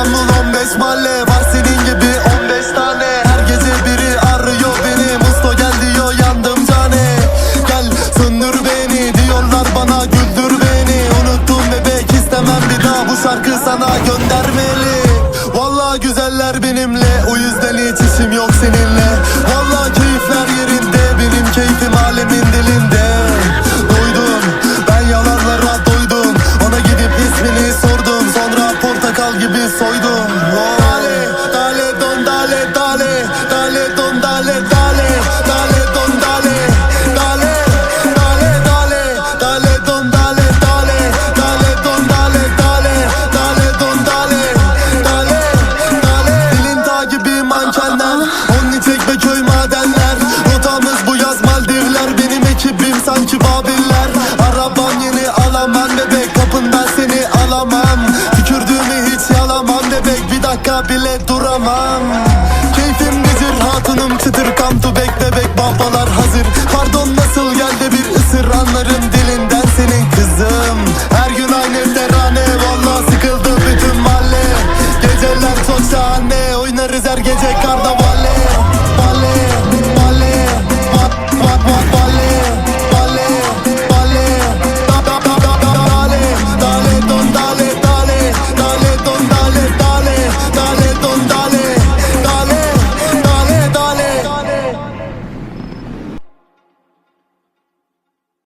İstanbul 15 mahalle var senin gibi 15 tane. Her gece biri arıyor beni. Musto gel diyor yandım cane. Gel söndür beni diyorlar bana güldür beni. Unuttum bebek istemem bir daha bu şarkı sana göndermeli. Vallahi güzel Tekmeköy madenler. Odamız bu yaz Maldivler. Benim ekibim sanki Babiller. Arabam yeni alamam bebek. Kapından seni alamam. Tükürdüğümü hiç yalamam bebek. Bir dakika bile duramam. Keyfim gıcır hatunum çıtır. Come to back bebek. Babalar hazır. Pardon nasıl geldi bir ısır? Anlarım dilinden senin kızım. Her gün aynı terane. Valla sıkıldı bütün mahalle. Geceler çok şahane Oynarız her gece karnavalle